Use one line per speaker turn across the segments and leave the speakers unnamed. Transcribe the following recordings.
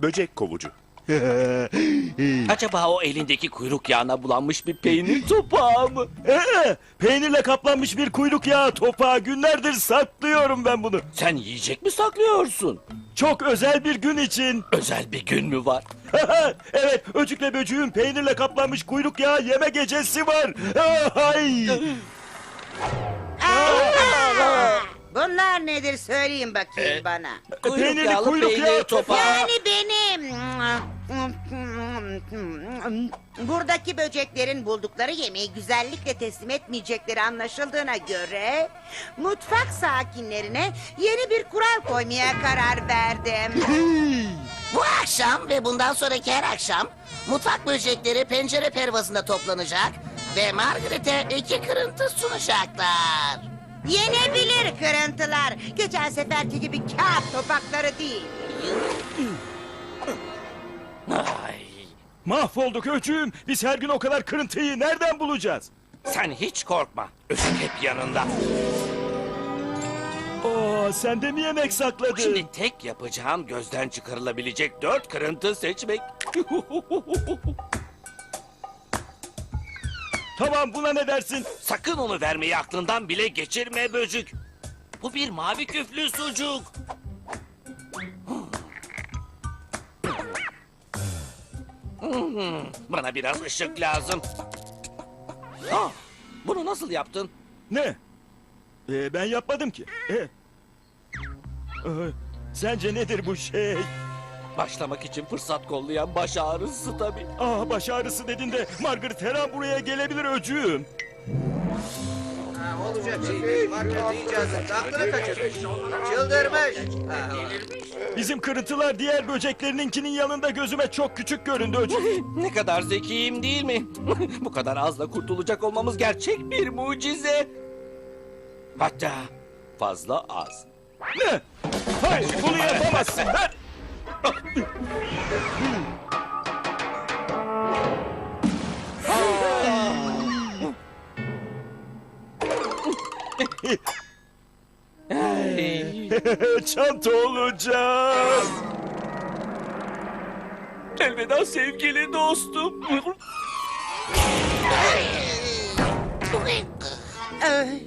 Böcek kovucu.
Acaba o elindeki kuyruk yağına bulanmış bir peynir topağı mı?
Ee, peynirle kaplanmış bir kuyruk yağı topağı günlerdir saklıyorum ben bunu.
Sen yiyecek mi saklıyorsun?
Çok özel bir gün için.
Özel bir gün mü var?
evet, öcükle böcüğün peynirle kaplanmış kuyruk yağı yeme gecesi var. Ay!
Bunlar nedir söyleyin bakayım bana.
Kuyruk
Peynirli
yağlı
kuyruk
peynir
yağı
topağı.
Yani benim. Buradaki böceklerin buldukları yemeği güzellikle teslim etmeyecekleri anlaşıldığına göre mutfak sakinlerine yeni bir kural koymaya karar verdim.
Bu akşam ve bundan sonraki her akşam mutfak böcekleri pencere pervasında toplanacak ve Margaret'e iki kırıntı sunacaklar.
Yenebilir kırıntılar. Geçen seferki gibi kağıt topakları değil.
Ay,
Mahvolduk öcüğüm. Biz her gün o kadar kırıntıyı nereden bulacağız?
sen hiç korkma. Öcük hep yanında.
Oo, sen de mi yemek sakladın?
Şimdi tek yapacağın gözden çıkarılabilecek dört kırıntı seçmek.
Tamam buna ne dersin?
Sakın onu vermeyi aklından bile geçirme böcük. Bu bir mavi küflü sucuk. Hmm, Bana biraz ışık lazım. Ah, bunu nasıl yaptın?
Ne? Ee, ben yapmadım ki. Ee, ee, sence nedir bu şey?
Başlamak için fırsat kollayan baş ağrısı tabii.
Ah baş ağrısı dedin de Margaret her an buraya gelebilir öcüğüm.
Olacak şey değil. Margaret icazı aklını kaçırmış. Çıldırmış. Ha,
Bizim kırıntılar diğer böceklerininkinin yanında gözüme çok küçük göründü öcüğüm.
Ne kadar zekiyim değil mi? Bu kadar azla kurtulacak olmamız gerçek bir mucize. Hatta fazla az.
ne? Hayır bunu yapamazsın. Çanta olacağız.
Elveda sevgili dostum.
Ay,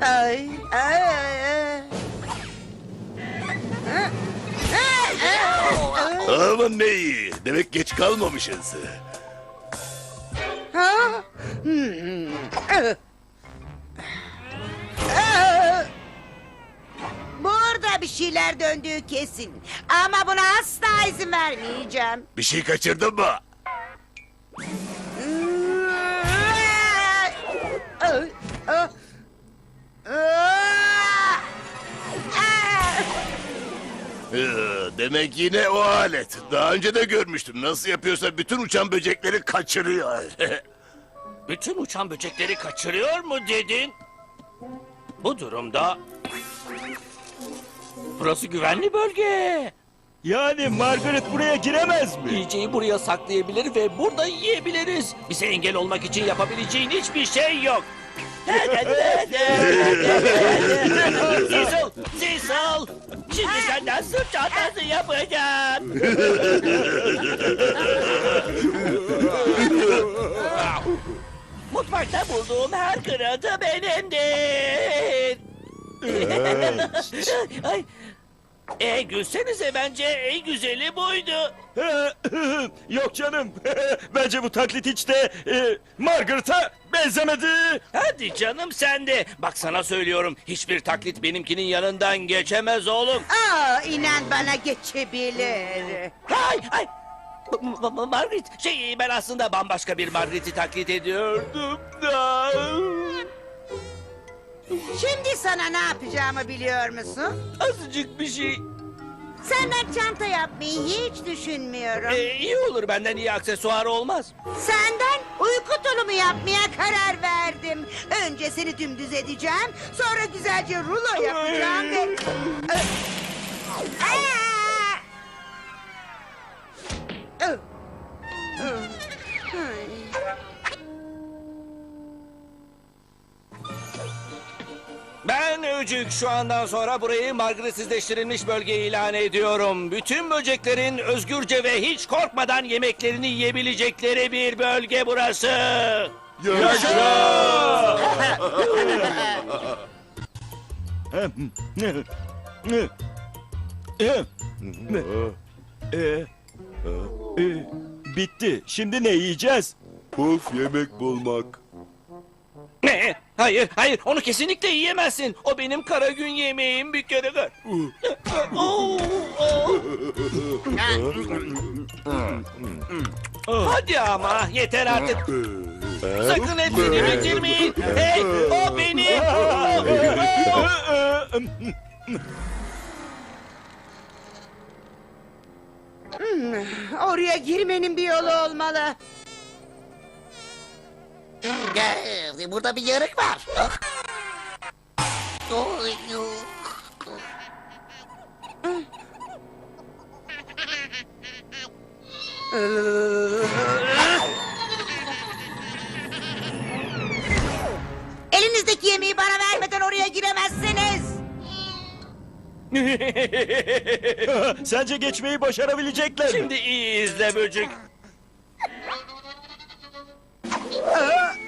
ay, ay,
Aman ne iyi. Demek geç kalmamışız.
Ha? Hmm. Ah. Ah. Burada bir şeyler döndüğü kesin. Ama buna asla izin vermeyeceğim.
Bir şey kaçırdın mı? Demek yine o alet. Daha önce de görmüştüm. Nasıl yapıyorsa bütün uçan böcekleri kaçırıyor.
Bütün uçan böcekleri kaçırıyor mu dedin? Bu durumda... Burası güvenli bölge.
Yani Margaret buraya giremez mi?
Yiyeceği buraya saklayabilir ve burada yiyebiliriz. Bize engel olmak için yapabileceğin hiçbir şey yok. Zizal, Zizal. Şimdi senden sırt çantası yapacağım. Mutfakta bulduğum her kırıntı benimdir. Ay. E gülsenize bence en güzeli buydu.
Yok canım. Bence bu taklit hiç de e, Margaret'a benzemedi.
Hadi canım sen de. Bak sana söylüyorum. Hiçbir taklit benimkinin yanından geçemez oğlum.
Aa, inan bana geçebilir.
Ay ay. Ma- Margaret şey ben aslında bambaşka bir Margaret'i taklit ediyordum da.
Şimdi sana ne yapacağımı biliyor musun?
Azıcık bir şey.
Senden çanta yapmayı hiç düşünmüyorum.
Ee, iyi olur benden iyi aksesuar olmaz.
Senden uyku tulumu yapmaya karar verdim. Önce seni dümdüz edeceğim. Sonra güzelce rulo yapacağım ve... Aa!
Böcük. Şu andan sonra burayı margaritsizleştirilmiş bölge ilan ediyorum. Bütün böceklerin özgürce ve hiç korkmadan yemeklerini yiyebilecekleri bir bölge burası.
Bitti. Şimdi ne yiyeceğiz?
Puf yemek bulmak.
Hayır, hayır. Onu kesinlikle yiyemezsin. O benim kara gün yemeğim bir kere gör. Hadi ama yeter artık. Sakın hepsini bitirmeyin. Hey, o benim.
Oraya girmenin bir yolu olmalı.
Burada bir yarık var.
Elinizdeki yemeği bana vermeden oraya giremezsiniz.
Sence geçmeyi başarabilecekler mi?
Şimdi iyi izle böcek.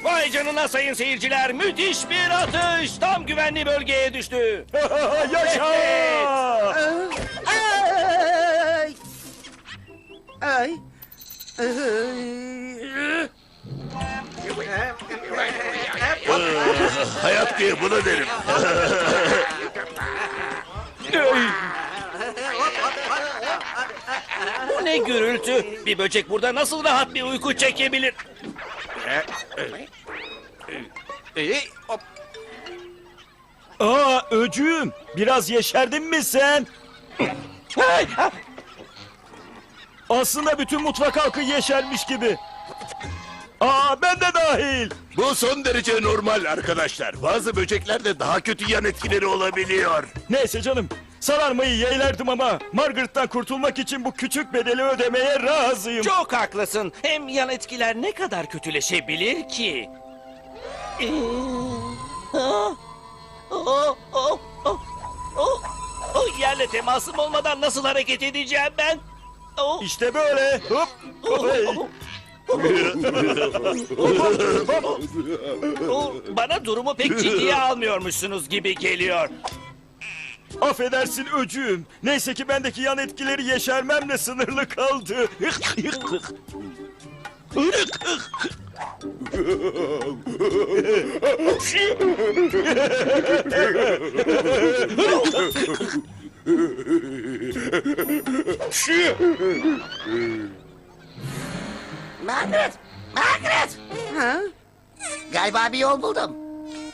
Vay canına sayın seyirciler. Müthiş bir atış. Tam güvenli bölgeye düştü.
Yaşa!
Ay. Ay.
Hayat diye buna derim.
Bu ne gürültü? Bir böcek burada nasıl rahat bir uyku çekebilir?
Aa öcüğüm. Biraz yeşerdin mi sen? Aslında bütün mutfak halkı yeşermiş gibi. Aa ben de dahil.
Bu son derece normal arkadaşlar. Bazı böceklerde daha kötü yan etkileri olabiliyor.
Neyse canım. Sararmayı yeğlerdim ama Margaret'tan kurtulmak için bu küçük bedeli ödemeye razıyım.
Çok haklısın. Hem yan etkiler ne kadar kötüleşebilir ki? Ee, ah, oh, oh, oh, oh, oh, Yerle temasım olmadan nasıl hareket edeceğim ben? Oh,
İşte böyle. Hop. Hey.
Oh, Bana durumu pek ciddiye almıyormuşsunuz gibi geliyor.
Affedersin öcüğüm. Neyse ki bendeki yan etkileri yeşermemle sınırlı kaldı.
Margaret! Margaret!
Ha?
Galiba bir yol buldum.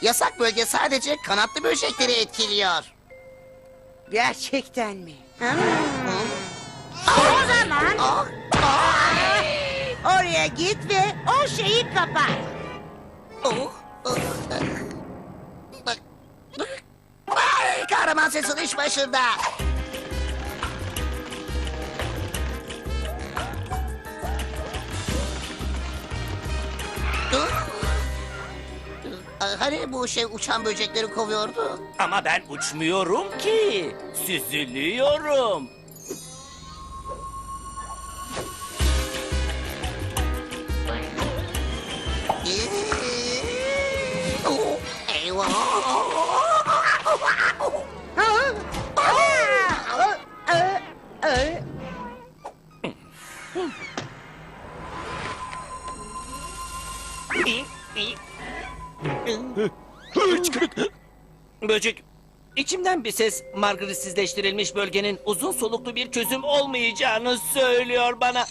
Yasak bölge sadece kanatlı böcekleri etkiliyor.
Gerçekten mi? O zaman
Ah,
oraya git ve o şeyi kapat.
oh, oh. Bak, bak. Kahraman sesin iş başında. Hani bu şey uçan böcekleri kovuyordu?
Ama ben uçmuyorum ki. Süzülüyorum. Böcek, içimden bir ses margaritsizleştirilmiş bölgenin uzun soluklu bir çözüm olmayacağını söylüyor bana.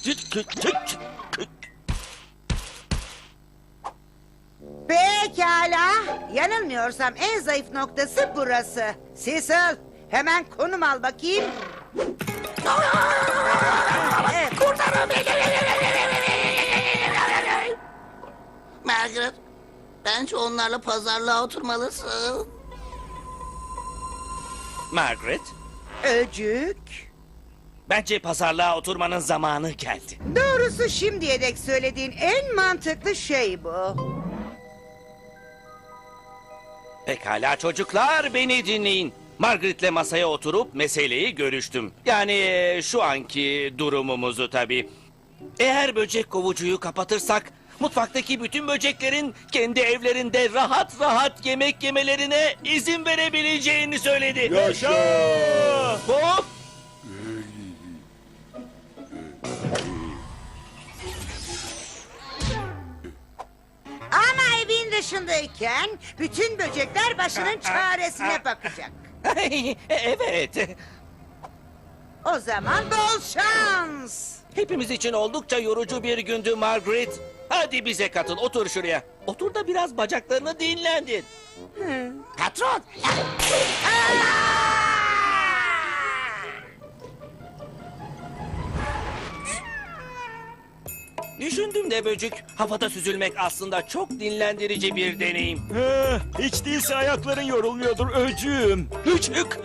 Pekala. Yanılmıyorsam en zayıf noktası burası. Cecil hemen konum al bakayım. Evet.
Margaret, bence onlarla pazarlığa oturmalısın.
Margaret,
Öcük.
bence pazarlığa oturmanın zamanı geldi.
Doğrusu şimdiye dek söylediğin en mantıklı şey bu.
Pekala çocuklar beni dinleyin. Margaret'le masaya oturup meseleyi görüştüm. Yani e, şu anki durumumuzu tabii. Eğer böcek kovucuyu kapatırsak mutfaktaki bütün böceklerin kendi evlerinde rahat rahat yemek yemelerine izin verebileceğini söyledi.
Yaşa!
Hop!
Ama evin dışındayken bütün böcekler başının çaresine bakacak.
evet.
O zaman bol şans.
Hepimiz için oldukça yorucu bir gündü Margaret. Hadi bize katıl otur şuraya. Otur da biraz bacaklarını dinlendir.
Patron,
Düşündüm de böcük. Havada süzülmek aslında çok dinlendirici bir deneyim.
Eh, hiç değilse ayakların yorulmuyordur öcüğüm.
Böcük.